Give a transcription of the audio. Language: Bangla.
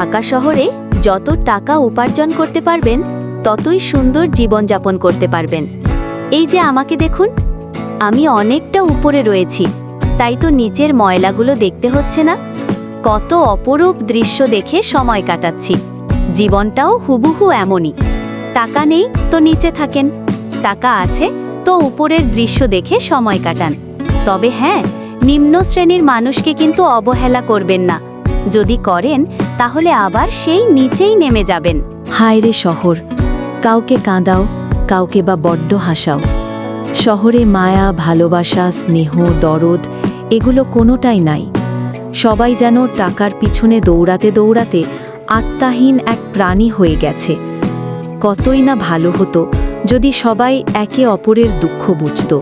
ঢাকা শহরে যত টাকা উপার্জন করতে পারবেন, ততই সুন্দর জীবনযাপন করতে পারবেন। এই যে আমাকে দেখুন, আমি অনেকটা উপরে রয়েছি, তাই তো নিচের ময়লাগুলো দেখতে হচ্ছে না। কত অপরূপ দৃশ্য দেখে সময় কাটাচ্ছি, জীবনটাও হুবহু এমনই। টাকা নেই তো নিচে থাকেন, টাকা আছে তো উপরের দৃশ্য দেখে সময় কাটান। তবে হ্যাঁ নিম্ন শ্রেণির মানুষকে কিন্তু অবহেলা করবেন না। যদি করেন, তাহলে আবার সেই নিচেই নেমে যাবেন। হায় রে শহর, কাউকে কাঁদাও, কাউকে বা বড্ড হাসাও। শহরে মায়া, ভালোবাসা, স্নেহ, দরদ, এগুলো কোনোটাই নাই। সবাই যেন টাকার পিছনে দৌড়াতে দৌড়াতে আত্মাহীন এক প্রাণী হয়ে গেছে। কতই না ভালো হতো যদি সবাই একে অপরের দুঃখ বুঝত।